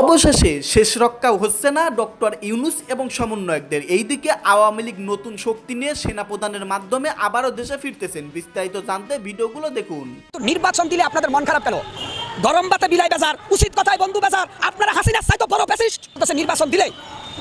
অবশেষে শেষ রক্ষা হচ্ছে না ডক্টর ইউনুস এবং সমন্বয়কদের। এইদিকে আওয়ামী লীগ নতুন শক্তি নিয়ে সেনা সেনাপ্রধানের মাধ্যমে আবারও দেশে ফিরতেছেন। বিস্তারিত জানতে ভিডিওগুলো দেখুন। নির্বাচন দিলে আপনাদের মন খারাপ কেন? গরম বাতে বিলাই বাজার, উচিত কথায় বন্ধু বাজার। আপনারা হাসিনার চাইতো বড় নির্বাচন দিলে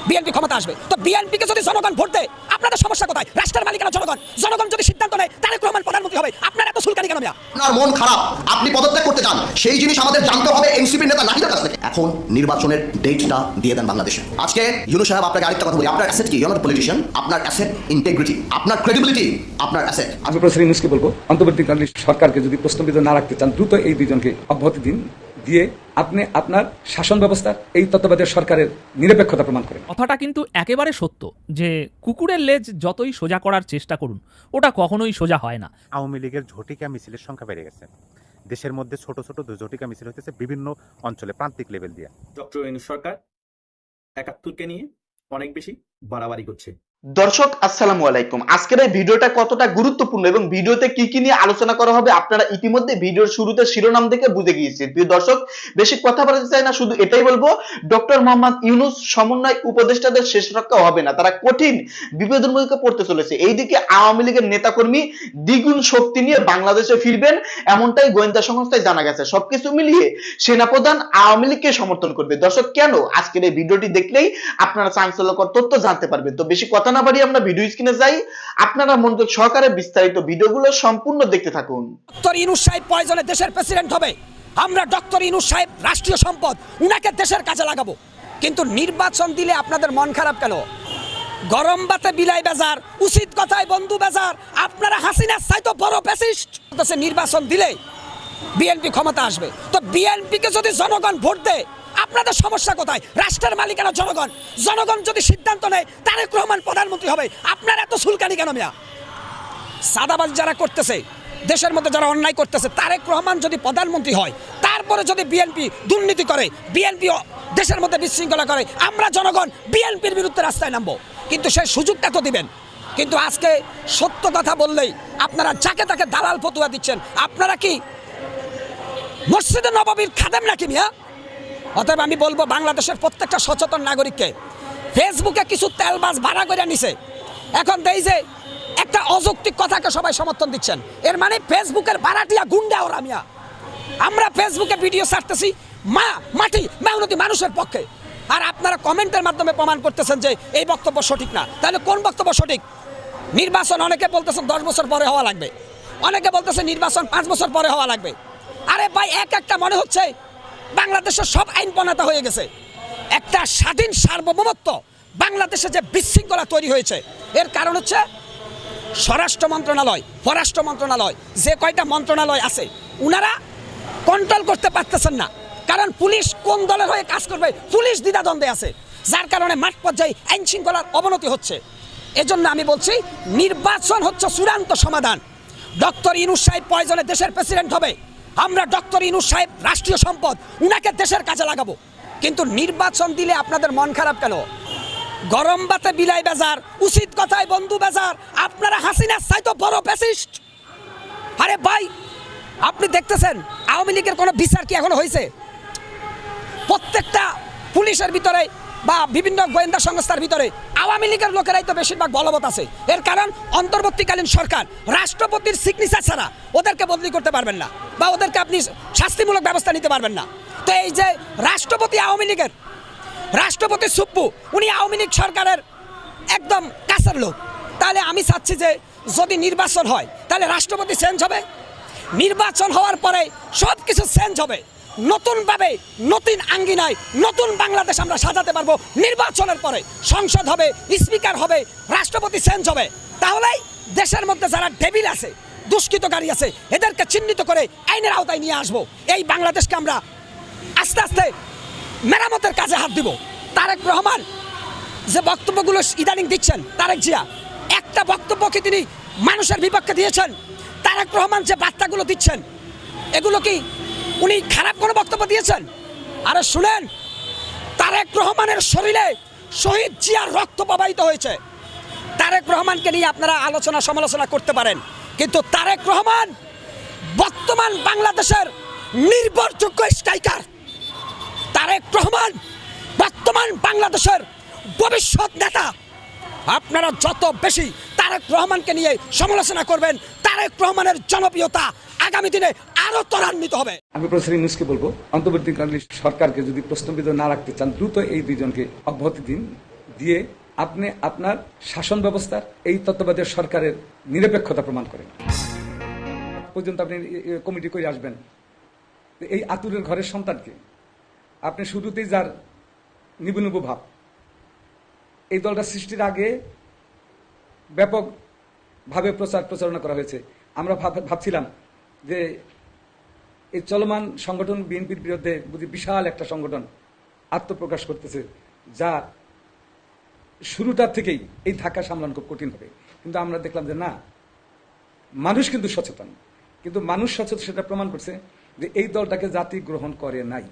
বিএনপি ক্ষমতা আসবে। তো বিএনপিকে যদি জনগণ ভোট দেয় আপনাদের সমস্যা কোথায়? রাষ্ট্রের মালিকানা জনগণ। জনগণ যদি সিদ্ধান্ত নেয় তারেক রহমান প্রধানমন্ত্রী হবে আপনার এত সুলকানি কেন মিয়া? আপনার মন খারাপ। আপনি পদত্যাগ করতে চান সেই জিনিস আমাদের জানতে হবে এনসিপি নেতা নাহিদের কাছ থেকে। এখন নির্বাচনের ডেটটা দিয়ে দেন বাংলাদেশে। আজকে ইউনু সাহেব আপনাকে আরেকটা কথা বলি। আপনার অ্যাসেট কি? ইউনার পলিটিশিয়ান আপনার অ্যাসেট ইন্টেগ্রিটি আপনার ক্রেডিবিলিটি আপনার অ্যাসেট আমি প্রফেসর ইউনুসকে বলব অন্তর্বর্তীকালীন সরকারকে যদি প্রশ্নবিদ্ধ না রাখতে চান দ্রুত এই দুইজনকে অব্যাহতি দিন। দিয়ে আপনি আপনার শাসন ব্যবস্থার এই তত্ত্বাবধায়ক সরকারের নিরপেক্ষতা প্রমাণ করেন। কথাটা কিন্তু একেবারে সত্য যে কুকুরের লেজ যতই সোজা করার চেষ্টা করুন ওটা কখনোই সোজা হয় না। আওয়ামী লীগের ঝটিকা মিছিলের সংখ্যা বেড়ে গেছে। দেশের মধ্যে ছোট ছোট ঝটিকা মিছিল হইতেছে বিভিন্ন অঞ্চলে প্রান্তিক লেভেল দিয়ে। ডক্টর সরকার একাত্তরকে নিয়ে অনেক বেশি বাড়াবাড়ি করছে। দর্শক, আসসালামু আলাইকুম। আজকের এই ভিডিওটা কতটা গুরুত্বপূর্ণ এবং ভিডিওতে কি কি নিয়ে আলোচনা করা হবে আপনারা ইতিমধ্যে ভিডিওর শুরুতে শিরোনাম দেখে বুঝে গিয়েছেন। প্রিয় দর্শক, বেশি কথা বলতে চাই না, শুধু এটাই বলব, ডক্টর মোহাম্মদ ইউনুস সমন্বয় উপদেষ্টাদের শেষ রক্ষা হবে না, তারা কঠিন বিপদের মুখে পড়তে চলেছে। এইদিকে আওয়ামী লীগের নেতাকর্মী দ্বিগুণ শক্তি নিয়ে বাংলাদেশে ফিরবেন, এমনটাই গোয়েন্দা সংস্থায় জানা গেছে। সবকিছু মিলিয়ে সেনাপ্রধান আওয়ামী লীগকে সমর্থন করবে। দর্শক, কেন আজকের এই ভিডিওটি দেখলেই আপনারা চাঞ্চল্যকর তথ্য জানতে পারবেন? তো বেশি কথা না বাড়িয়ে আমরা ভিডিও স্ক্রিনে যাই, আপনারা মনোযোগ সহকারে বিস্তারিত ভিডিওগুলো সম্পূর্ণ দেখতে থাকুন। ডক্টর ইনুস সাহেব প্রয়োজনে দেশের প্রেসিডেন্ট হবে। আমরা ডক্টর ইনুস সাহেব রাষ্ট্রীয় সম্পদ, উনাকে দেশের কাজে লাগাবো। কিন্তু নির্বাচন দিলে আপনাদের মন খারাপ কেন? গরম বাতে বিলাই বাজার, উচিত কথায় বন্ধু বাজার, আপনারা হাসিনার চাইতো বড় বলতেছে নির্বাচন দিলে বিএনপি ক্ষমতা আসবে। তো বিএনপিকে যদি জনগণ ভোট দেয় আপনাদের সমস্যা কোথায়? রাষ্ট্রের মালিকানা জনগণ। জনগণ যদি সিদ্ধান্ত নেয়, তারেক রহমান প্রধানমন্ত্রী হবে। আপনার এত সুলকানি কেন মিয়া? সাদাবাজ যারা করতেছে, দেশের মধ্যে যারা অন্যায় করতেছে, তারেক রহমান যদি প্রধানমন্ত্রী হয়, তারপরে যদি বিএনপি দুর্নীতি করে, বিএনপি দেশের মধ্যে বিশৃঙ্খলা করে, আমরা জনগণ বিএনপির বিরুদ্ধে রাস্তায় নামবো। কিন্তু সেই সুযোগটা তো দিবেন। কিন্তু আজকে সত্য কথা বললেই আপনারা যাকে তাকে দালাল ফতুয়া দিচ্ছেন, আপনারা কি মসজিদে নবাবির খাদেম নাকি মিয়া? অতএব আমি বলব বাংলাদেশের প্রত্যেকটা সচেতন নাগরিককে ফেসবুকে কিছু তেলবাজ ভাড়া করে নিছে। এখন দেই যে একটা অযৌক্তিক কথাকে সবাই সমর্থন দিচ্ছেন। এর মানে ফেসবুকের ভাড়াটিয়া গুন্ডা ওরা মিয়া। আমরা ফেসবুকে ভিডিও ছাড়তেছি, মা, মাটি মেহনতি মানুষের পক্ষে। আর আপনারা কমেন্টের মাধ্যমে প্রমাণ করতেছেন যে এই বক্তব্য সঠিক না। তাহলে কোন বক্তব্য সঠিক? নির্বাচন অনেকে বলতেছেন দশ বছর পরে হওয়া লাগবে। অনেকে বলতেছে নির্বাচন পাঁচ বছর পরে হওয়া লাগবে। আরে ভাই, এক একটা মনে হচ্ছে বাংলাদেশের সব আইন প্রণেতা হয়ে গেছে। একটা স্বাধীন সার্বভৌমত্ব বাংলাদেশে যে বিশৃঙ্খলা তৈরি হয়েছে, এর কারণ হচ্ছে স্বরাষ্ট্র মন্ত্রণালয়, পররাষ্ট্র মন্ত্রণালয়, যে কয়টা মন্ত্রণালয় আছে, উনারা কন্ট্রোল করতে পারতেছেন না। কারণ পুলিশ কোন দলের হয়ে কাজ করবে? পুলিশ দ্বিধাদ্বন্দ্বে আছে। যার কারণে মাঠ পর্যায়ে আইন শৃঙ্খলার অবনতি হচ্ছে। এজন্য আমি বলছি, নির্বাচন হচ্ছে চূড়ান্ত সমাধান। ডক্টর ইনুস সাহেব প্রয়োজনে দেশের প্রেসিডেন্ট হবে। আমরা ডক্টর ইনুস সাহেব, রাষ্ট্রীয় সম্পদ, উনাকে দেশের কাজে লাগাবো। কিন্তু নির্বাচন দিলে আপনাদের মন খারাপ কেন? গরম বাতে বিলাই বাজার, উচিত কথায় বন্ধু বাজার, আপনারা হাসিনার চাইতো বড় ফ্যাসিস্ট আরে ভাই, আপনি দেখতেছেন, আওয়ামী লীগের কোনো বিচার কি এখন হয়েছে? প্রত্যেকটা পুলিশের ভিতরে বা বিভিন্ন গোয়েন্দা সংস্থার ভিতরে আওয়ামী লীগের লোকেরাই তো বেশিরভাগ বলবৎ আছে। এর কারণ অন্তর্বর্তীকালীন সরকার, রাষ্ট্রপতির সিগনেচার ছাড়া ওদেরকে বদলি করতে পারবেন না বা ওদেরকে আপনি শাস্তিমূলক ব্যবস্থা নিতে পারবেন না। তো এই যে রাষ্ট্রপতি আওয়ামী লীগের, রাষ্ট্রপতি সুপ্পু, উনি আওয়ামী লীগ সরকারের একদম কাছের লোক। তাহলে আমি চাচ্ছি যে যদি নির্বাচন হয়, তাহলে রাষ্ট্রপতি চেঞ্জ হবে। নির্বাচন হওয়ার পরে সব কিছু চেঞ্জ হবে। নতুনভাবে, নতুন আঙ্গিনায় নতুন বাংলাদেশ আমরা সাজাতে পারব নির্বাচনের পরে। সংসদ হবে, স্পিকার হবে, রাষ্ট্রপতি চেঞ্জ হবে। তাহলেই দেশের মধ্যে যারা ডেবিল আছে দুষ্কৃতকারী আছে, এদেরকে চিহ্নিত করে আইনের আওতায় নিয়ে আসব। এই বাংলাদেশকে আমরা আস্তে আস্তে মেরামতের কাজে হাত দিব। তারেক রহমান যে বক্তব্যগুলো ইদানিং দিচ্ছেন, তারেক জিয়া, একটা বক্তব্য কি তিনি মানুষের বিপক্ষে দিয়েছেন। তারেক রহমান যে বার্তাগুলো দিচ্ছেন, এগুলো কি উনি খারাপ কোনো বক্তব্য দিয়েছেন? আরে শুনেন, তারেক রহমানের শরীরে শহীদ জিয়ার রক্ত প্রবাহিত হয়েছে। তারেক রহমানকে নিয়ে আপনারা আলোচনা সমালোচনা করতে পারেন। কিন্তু তারেক রহমান বর্তমান বাংলাদেশের নির্ভরযোগ্য স্ট্রাইকার। তারেক রহমান বর্তমান বাংলাদেশের ভবিষ্যৎ নেতা। আপনারা যত বেশি তারেক রহমানকে নিয়ে সমালোচনা করবেন, তারেক রহমানের জনপ্রিয়তা আগামী দিনে আরও ত্বরান্বিত হবে। আমি প্রফেসর ইউনুসকে বলব, অন্তর্বর্তীকালীন সরকারকে যদি প্রশ্নবিদ্ধ না রাখতে চান, দ্রুত এই দুইজনকে অব্যাহতি দিন, দিয়ে আপনি আপনার শাসন ব্যবস্থার এই তত্ত্বাবধায়ক সরকারের নিরপেক্ষতা প্রমাণ করেন। পর্যন্ত আপনি কমিটি করে আসবেন। এই আতুরের ঘরের সন্তানকে আপনি শুরুতেই যার নিবু ভাব এই দলটা সৃষ্টির আগে ব্যাপকভাবে প্রচার প্রচারণা করা হয়েছে। আমরা ভাব- ভাবছিলাম যে এই চলমান সংগঠন বিএনপির বিরুদ্ধে বুঝি বিশাল একটা সংগঠন আত্মপ্রকাশ করতেছে যা শুরুটার থেকেই এই ধাক্কা সামলানো খুব কঠিন হবে। কিন্তু আমরা দেখলাম যে না, মানুষ কিন্তু সচেতন। কিন্তু মানুষ সচেতন সেটা প্রমাণ করছে যে এই দলটাকে জাতি গ্রহণ করে নাই।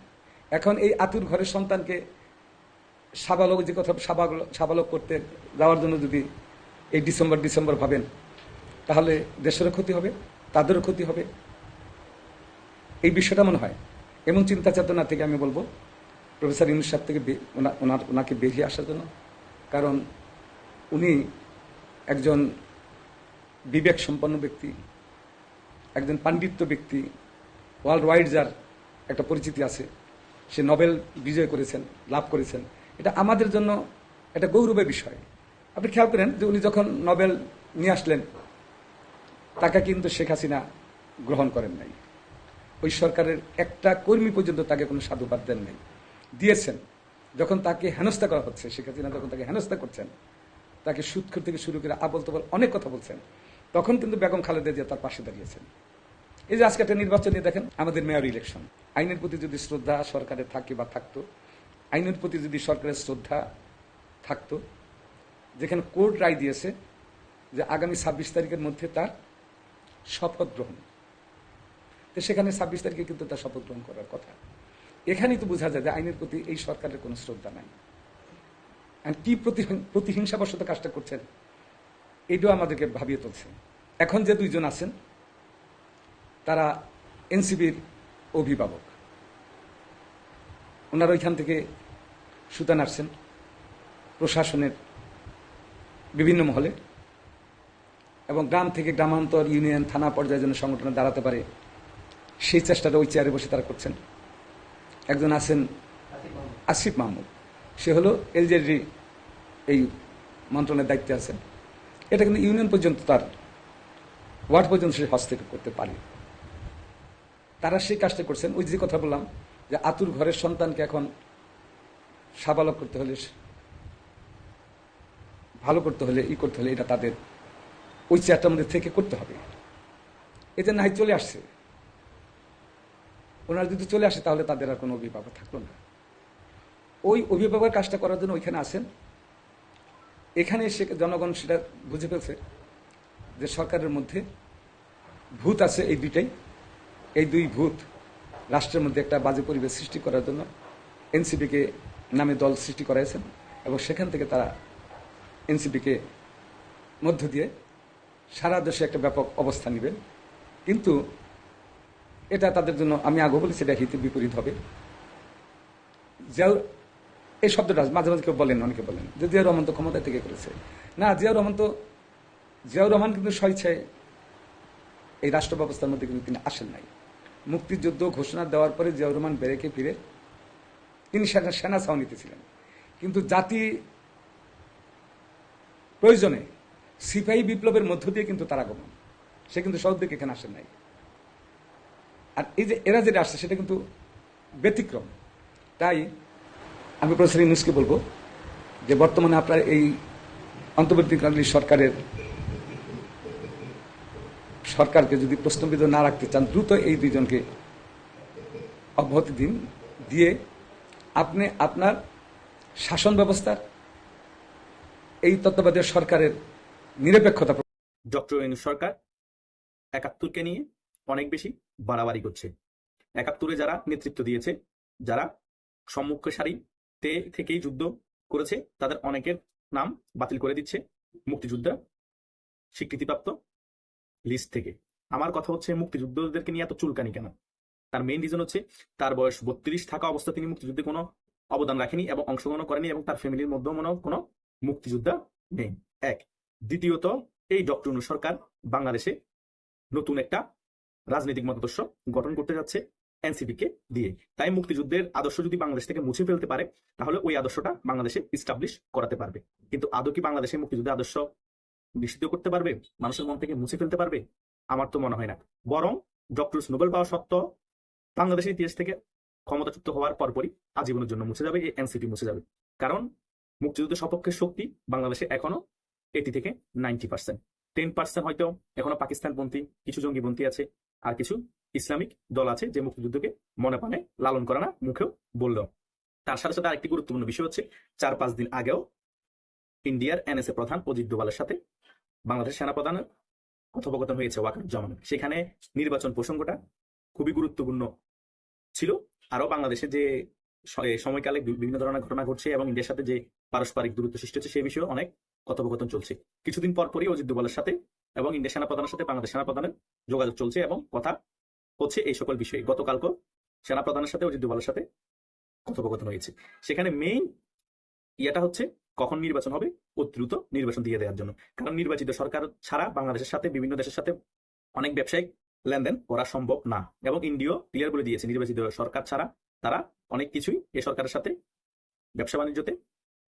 এখন এই আতুর ঘরের সন্তানকে সাবালক যে কথা সাবালক সাবালক করতে যাওয়ার জন্য যদি এই ডিসেম্বর ডিসেম্বর ভাবেন, তাহলে দেশেরও ক্ষতি হবে, তাদেরও ক্ষতি হবে। এই বিষয়টা মনে হয়। এমন চিন্তা চেতনা থেকে আমি বলব, প্রফেসর ইউনুস সাহেব থেকে ওনার ওনাকে বেরিয়ে আসার জন্য। কারণ উনি একজন বিবেক সম্পন্ন ব্যক্তি, একজন পাণ্ডিত্য ব্যক্তি, ওয়ার্ল্ড ওয়াইড যার একটা পরিচিতি আছে, সে নোবেল বিজয় করেছেন, লাভ করেছেন। এটা আমাদের জন্য একটা গৌরবের বিষয়। আপনি খেয়াল করেন যে উনি যখন নোবেল নিয়ে আসলেন, তাকে কিন্তু শেখ হাসিনা গ্রহণ করেন নাই। ওই সরকারের একটা কর্মী পর্যন্ত তাকে কোনো সাধুবাদ দেন নাই। দিয়েছেন। যখন তাকে হেনস্থা করা হচ্ছে, শেখ হাসিনা যখন তাকে হেনস্থা করছেন, তাকে সুৎখর থেকে শুরু করে আবল তবল অনেক কথা বলছেন, তখন কিন্তু বেগম খালেদা জিয়া তার পাশে দাঁড়িয়েছেন। এই যে আজকে একটা নির্বাচন নিয়ে দেখেন, আমাদের মেয়র ইলেকশন আইনের প্রতি যদি শ্রদ্ধা সরকারের থাকে বা থাকতো আইনের প্রতি যদি সরকারের শ্রদ্ধা থাকতো, যেখানে কোর্ট রায় দিয়েছে যে আগামী ছাব্বিশ তারিখের মধ্যে তার শপথ গ্রহণ। তো সেখানে ছাব্বিশ তারিখে কিন্তু তার শপথ গ্রহণ করার কথা। এখানেই তো বোঝা যায় যে আইনের প্রতি এই সরকারের কোনো শ্রদ্ধা নাই। কি প্রতি- প্রতিহিংসাবশত কাজটা করছেন, এটাও আমাদেরকে ভাবিয়ে তুলছে। এখন যে দুইজন আছেন, তারা এনসিবির অভিভাবক। ওনারা ওইখান থেকে সুতান আসছেন প্রশাসনের বিভিন্ন মহলে এবং গ্রাম থেকে গ্রামান্তর, ইউনিয়ন, থানা পর্যায়ে যেন সংগঠনে দাঁড়াতে পারে, সেই চেষ্টাটা ওই চেয়ারে বসে তারা করছেন। একজন আছেন আসিফ মাহমুদ। সে হলো এলজেডি এই মন্ত্রণের দায়িত্বে আছেন। এটা কিন্তু ইউনিয়ন পর্যন্ত তার ওয়ার্ড পর্যন্ত সে হস্তক্ষেপ করতে পারে। তারা সেই কাজটা করছেন। ওই যে কথা বললাম যে আতুর ঘরের সন্তানকে এখন সাবালক করতে হলে, ভালো করতে হলে, ই করতে হলে এটা তাদের ওই চেয়ারটার মধ্যে থেকে করতে হবে। এতে নাই চলে আসছে। ওনারা যদি চলে আসে, তাহলে তাদের আর কোনো অভিভাবক থাকল না। ওই অভিভাবকের কাজটা করার জন্য ওইখানে আসেন এখানে এসে জনগণ সেটা বুঝে ফেলছে যে সরকারের মধ্যে ভূত আছে এই দুইটাই। এই দুই ভূত রাষ্ট্রের মধ্যে একটা বাজে পরিবেশ সৃষ্টি করার জন্য এনসিপিকে নামে দল সৃষ্টি করাইছেন এবং সেখান থেকে তারা এনসিপিকে মধ্য দিয়ে সারা দেশে একটা ব্যাপক অবস্থা নেবেন কিন্তু এটা তাদের জন্য আমি আগে বলেছি, এটা হিতে বিপরীত হবে। জিয়াউর এই শব্দটা মাঝে মাঝে কেউ বলেন, অনেকে বলেন যে জিয়াউর রহমান তো ক্ষমতা থেকে করেছে না, জিয়াউর রহমান তো জিয়াউর রহমান কিন্তু স্বেচ্ছায় এই রাষ্ট্র ব্যবস্থার মধ্যে কিন্তু তিনি আসেন নাই। মুক্তিযুদ্ধ ঘোষণা দেওয়ার পরে জিয়াউর রহমান বেরেকে ফিরে, তিনি সেনা সেনা ছাউনিতে ছিলেন কিন্তু জাতি প্রয়োজনে সিপাহী বিপ্লবের মধ্য দিয়ে কিন্তু তার আগমন। সে কিন্তু সব দিকে এখানে আসেন নাই। আর এই যে এরা যেটা আসছে, সেটা কিন্তু ব্যতিক্রম। তাই আমি প্রফেসর ইউনুসকে বলব যে বর্তমানে আপনার এই অন্তর্বর্তীকালীন সরকারের সরকারকে যদি প্রশ্নবিদ্ধ না রাখতে চান, দ্রুত এই দুইজনকে অব্যাহতি দিন, দিয়ে আপনি আপনার শাসন ব্যবস্থার এই তত্ত্বাবধায়ক সরকারের নিরপেক্ষতা ডক্টর সরকার একাত্তরকে নিয়ে অনেক বেশি বাড়াবাড়ি করছে। একাত্তরে যারা নেতৃত্ব দিয়েছে, যারা সম্মুখ সারিতে থেকেই যুদ্ধ করেছে, তাদের অনেকের নাম বাতিল করে দিচ্ছে মুক্তিযোদ্ধা স্বীকৃতিপ্রাপ্ত লিস্ট থেকে। আমার কথা হচ্ছে, মুক্তিযুদ্ধদেরকে নিয়ে এত চুলকানি কেন? তার মেইন রিজন হচ্ছে, তার বয়স বত্রিশ থাকা অবস্থা তিনি মুক্তিযুদ্ধে কোনো অবদান রাখেনি এবং অংশগ্রহণ করেনি এবং তার ফ্যামিলির মধ্যেও মনে কোনো মুক্তিযোদ্ধা নেই। এক। দ্বিতীয়ত, এই ডক্টর ইউনূস সরকার বাংলাদেশে নতুন একটা রাজনৈতিক মতাদর্শ গঠন করতে যাচ্ছে এনসিপি কে দিয়ে। তাই মুক্তিযুদ্ধের আদর্শ যদি বাংলাদেশ থেকে মুছে ফেলতে পারে, তাহলে ওই আদর্শটা বাংলাদেশে ইস্টাবলিশ করাতে পারবে। কিন্তু আদৌ কি বাংলাদেশে মুক্তিযুদ্ধের আদর্শ নিষিদ্ধ করতে পারবে? মানুষের মন থেকে মুছে ফেলতে পারবে? আমার তো মনে হয় না। বরং ডক্টর নোবেল পাওয়া সত্ত্বেও বাংলাদেশের ইতিহাস থেকে ক্ষমতাচ্যুত হওয়ার পরপরই আজীবনের জন্য মুছে যাবে, এই এনসিপি মুছে যাবে। কারণ মুক্তিযুদ্ধের সপক্ষে শক্তি বাংলাদেশে এখনও এইটি থেকে নাইনটি পার্সেন্ট। টেন পার্সেন্ট হয়তো এখনও পাকিস্তানপন্থী, কিছু জঙ্গিপন্থী আছে, আর কিছু ইসলামিক দল আছে যে মুক্তিযুদ্ধকে মনে প্রাণে লালন করে না, মুখেও বললেও। তার সাথে সাথে আরেকটি গুরুত্বপূর্ণ বিষয় হচ্ছে, চার পাঁচ দিন আগেও ইন্ডিয়ার এনএসএ প্রধান অজিত ডোভালের সাথে বাংলাদেশ সেনাপ্রধানের কথোপকথন হয়েছে ওয়াকারুজ্জামান সেখানে নির্বাচন প্রসঙ্গটা খুবই গুরুত্বপূর্ণ ছিল। আরও বাংলাদেশে যে সময়কালে বিভিন্ন ধরনের ঘটনা ঘটছে এবং ইন্ডিয়ার সাথে যে পারস্পরিক দূরত্ব সৃষ্টি হচ্ছে সেই বিষয়ে অনেক কথোপকথন চলছে। কিছুদিন পর পরই অজিত ডোভালের সাথে এবং ইন্ডিয়া সেনাপ্রধানের সাথে বাংলাদেশ সেনাপ্রধানের যোগাযোগ চলছে এবং কথা হচ্ছে এই সকল বিষয়ে। গতকালকে সেনাপ্রধানের সাথে অজিত ডোভালের সাথে কথোপকথন হয়েছে। সেখানে মেইন ইয়েটা হচ্ছে কখন নির্বাচন হবে? ও দ্রুত নির্বাচন দিয়ে দেওয়ার জন্য। কারণ নির্বাচিত সরকার ছাড়া বাংলাদেশের সাথে, বিভিন্ন দেশের সাথে অনেক ব্যবসায়িক লেনদেন করা সম্ভব না। এবং ইন্ডিও ক্লিয়ার বলে দিয়েছে, নির্বাচিত সরকার ছাড়া তারা অনেক কিছুই এ সরকারের সাথে ব্যবসা বাণিজ্যতে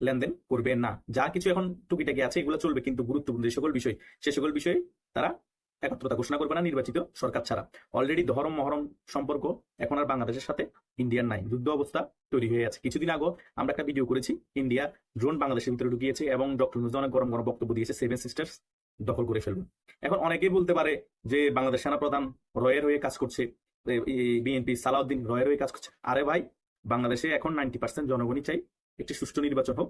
লেনদেন করবে না। যা কিছু এখন টুকিটাকি আছে, এগুলো চলবে। কিন্তু গুরুত্বপূর্ণ যে সকল বিষয়, সে সকল বিষয়ে তারা একাত্রতা ঘোষণা করবে না নির্বাচিত সরকার ছাড়া। অলরেডি ধরম মহরম সম্পর্ক এখন আর বাংলাদেশের সাথে ইন্ডিয়ার নাই। যুদ্ধ অবস্থা তৈরি হয়ে আছে। কিছুদিন আগে আমরা একটা ভিডিও করেছি ইন্ডিয়া ড্রোন বাংলাদেশের ভিতরে ঢুকিয়েছে এবং ডক্টর নুজ অনেক গরম গরম বক্তব্য দিয়েছে সেভেন সিস্টার্স দখল করে ফেলবে এখন অনেকেই বলতে পারে যে বাংলাদেশ সেনাপ্রধান রয়ের হয়ে কাজ করছে বিএনপি সালাউদ্দিন রয়ের হয়ে কাজ করছে। আরে ভাই, বাংলাদেশে এখন নাইনটি পার্সেন্ট জনগণই চাই একটি সুষ্ঠু নির্বাচন হোক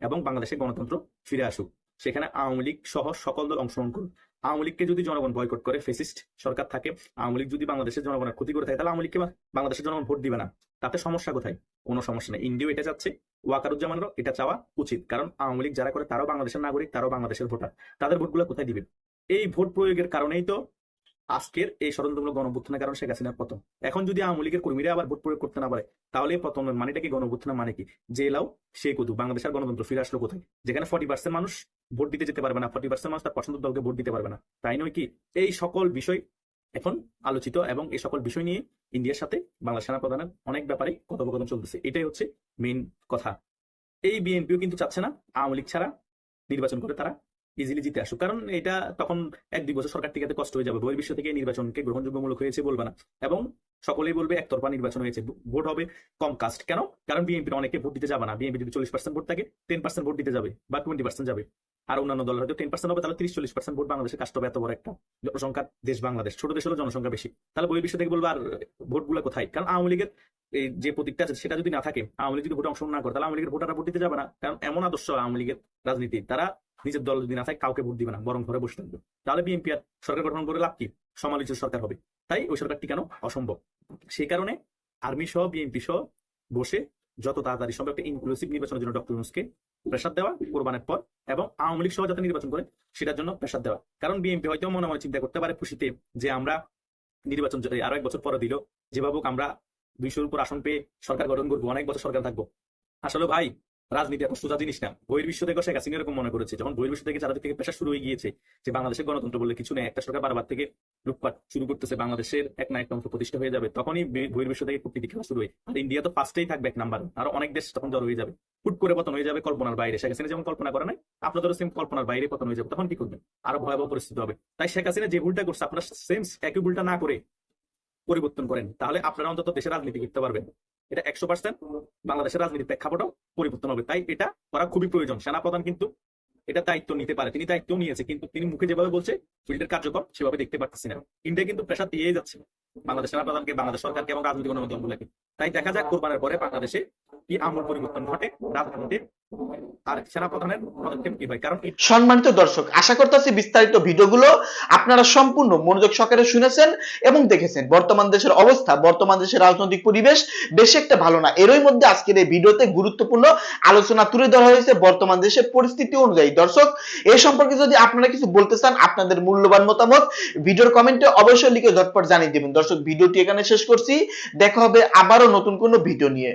এবং বাংলাদেশে গণতন্ত্র ফিরে আসুক। সেখানে আওয়ামী লীগ সহ সকল দল অংশগ্রহণ করুক। আওয়ামী লীগকে যদি জনগণ বয়কট করে ফেসিস্ট সরকার থাকে, আওয়ামী লীগ যদি বাংলাদেশের জনগণের ক্ষতি করে থাকে, তাহলে আওয়ামী লীগকে বাংলাদেশের জনগণ ভোট দিবে না। তাতে সমস্যা কোথায়? কোনো সমস্যা নেই। ইন্ডিয়া এটা চাচ্ছে, ওয়াকারুজ্জামানেরও এটা চাওয়া উচিত। কারণ আওয়ামী লীগ যারা করে, তারাও বাংলাদেশের নাগরিক, তারাও বাংলাদেশের ভোটার। তাদের ভোটগুলো কোথায় দিবে? এই ভোট প্রয়োগের কারণেই তো আজকের এই ষড়যন্ত্রমূলক গণভুত্থানের কারণে শেখ হাসিনার পতন। এখন যদি আওয়ামী লীগের কর্মীরা আবার ভোট প্রয়োগ করতে না পারে, তাহলে পতনের মানেটা কি? গণভুত্থানের মানে কি? যে লাও সে কদু বাংলাদেশের গণতন্ত্র ফিরে আসলো কোথায়? যেখানে ফর্টি পার্সেন্ট মানুষ ভোট দিতে যেতে পারবে না ফর্টি পার্সেন্ট মানুষ তার পছন্দের দলকে ভোট দিতে পারবে না। তাই নয় কি, এই সকল বিষয় এখন আলোচিত এবং এই সকল বিষয় নিয়ে ইন্ডিয়ার সাথে বাংলা সেনা প্রধানের অনেক ব্যাপারে কথোপকথন চলতেছে। এটাই হচ্ছে মেইন কথা। এই বিএনপিও কিন্তু চাচ্ছে না, আওয়ামী লীগ ছাড়া নির্বাচন করে তারা ইজিলি জিতে আসুক। কারণ এটা তখন এক দুই বছর সরকার টিকাতে কষ্ট হয়ে যাবে। বহির্বিশ্ব থেকে নির্বাচনকে গ্রহণযোগ্যমূলক হয়েছে বলবে না। এবং সকলেই বলবে একতরফা নির্বাচন হয়েছে। ভোট হবে কম কাস্ট কেন? কারণ বিএনপির অনেকে ভোট দিতে যাবে না। বিএনপি যদি চল্লিশ পার্সেন্ট ভোট থাকে টেন পার্সেন্ট ভোট দিতে যাবে বা টোয়েন্টি পার্সেন্ট যাবে। আর অন্যান্য দল হয়তো টেন পার্সেন্ট হবে, তাহলে তিরিশ চল্লিশ পার্সেন্ট ভোট বাংলাদেশে কাস্ট হবে, এত বড় একটা জনসংখ্যার দেশ বাংলাদেশ। ছোট দেশ হলো জনসংখ্যা বেশি। তাহলে বহির্বিশ্ব থেকে বলব আর ভোটগুলো কোথায়? কারণ আওয়ামী লীগের যে প্রতীকটা আছে, সেটা যদি না থাকে, আওয়ামী লীগ যদি ভোটে অংশগ্রহণ না করে, তাহলে আওয়ামী লীগের ভোটাররা ভোট দিতে যাবে না। কারণ এমন আদর্শ আওয়ামী লীগের রাজনীতি, তারা নিজের দল যদি না থাকে, কাউকে ভোট দিবে না, বরং ঘরে বসে থাকবে। তাহলে বিএনপি আর সরকার গঠন করে লাভ কি? সমালোচিত সরকার হবে। তাই ওই সরকার টিকানো অসম্ভব? সেই কারণে আর্মি সহ, বিএনপি সহ বসে যত তাড়াতাড়ি সম্ভব একটা ইনক্লুসিভ নির্বাচনের জন্য ডক্টর ইউনুসকে প্রেশার দেওয়া কোরবানের পর এবং আওয়ামী লীগ সহ যাতে নির্বাচন করে সেটার জন্য প্রেশার দেওয়া। কারণ বিএনপি হয়তো মনে মনে চিন্তা করতে পারে খুশিতে যে আমরা নির্বাচন আরও এক বছর পরে দিল যেভাবে আমরা দুইশোর উপর আসন পেয়ে সরকার গঠন করব, অনেক বছর সরকার থাকব। আসলে ভাই রাজনীতি এত সোজা জিনিস না। বহির্বিশ্ব থেকে শেখ হাসিনা এরকম মনে করেছে, যখন বহির্বিশ্ব থেকে চারদিক থেকে পেশা শুরু হয়ে গিয়েছে, যে বাংলাদেশের গণতন্ত্র বলে কিছু নেই, একটা সরকার বারবার থেকে লুটপাট শুরু করতেছে, বাংলাদেশের এক না এক তন্ত্র প্রতিষ্ঠা হয়ে যাবে, তখনই বহির্বিশ্ব থেকে কূটনীতি খেলা শুরু হয়। আর ইন্ডিয়া তো ফার্স্টেই থাকবে, এক নাম্বার আরও অনেক দেশ তখন জড়ো হয়ে যাবে। ফুট করে পতন হয়ে যাবে কল্পনার বাইরে। শেখ হাসিনা যেমন কল্পনা করে নাই, আপনাদেরও সেম কল্পনার বাইরে পতন হয়ে যাবে। তখন কি করবেন? আরও ভয়াবহ পরিস্থিতি হবে। তাই শেখ হাসিনা যে ভুলটা করছে, আপনারা সেম একই ভুলটা না করে পরিবর্তন করেন, তাহলে আপনারা অন্তত দেশের রাজনীতি করতে পারবেন। এটা একশো পার্সেন্ট বাংলাদেশের রাজনীতির প্রেক্ষাপটও পরিবর্তন হবে। তাই এটা করা খুবই প্রয়োজন। সেনাপ্রধান কিন্তু এটা দায়িত্ব নিতে পারে। তিনি দায়িত্ব নিয়েছে, কিন্তু তিনি মুখে যেভাবে বলছে, ফিল্ডের কার্যক্রম সেভাবে দেখতে পাচ্ছি না। ইন্ডিয়া কিন্তু প্রেশার দিয়েই যাচ্ছে। বাংলাদেশ সেনাপ্রধানকে বাংলাদেশ সরকারকে এবং রাজনৈতিক গণমাধ্যমগুলোকে। তাই দেখা যাক কোরবানের পরে বাংলাদেশে কি আমূল পরিবর্তন ঘটে সম্মানিত দর্শক, আশা করতেছি বিস্তারিত ভিডিওগুলো আপনারা সম্পূর্ণ মনোযোগ সহকারে শুনেছেন এবং দেখেছেন। বর্তমান দেশের অবস্থা, বর্তমান দেশের রাজনৈতিক পরিবেশ বেশি একটা ভালো না। এরই মধ্যে আজকের এই ভিডিওতে গুরুত্বপূর্ণ আলোচনা তুলে ধরা হয়েছে বর্তমান দেশের পরিস্থিতি অনুযায়ী। দর্শক এই সম্পর্কে যদি আপনারা কিছু বলতে চান, আপনাদের মূল্যবান মতামত ভিডিওর কমেন্টে অবশ্যই লিখে ঝটপট জানিয়ে দেবেন। দর্শক ভিডিওটি এখানে শেষ করছি। দেখা হবে আবারও নতুন কোনো ভিডিও নিয়ে।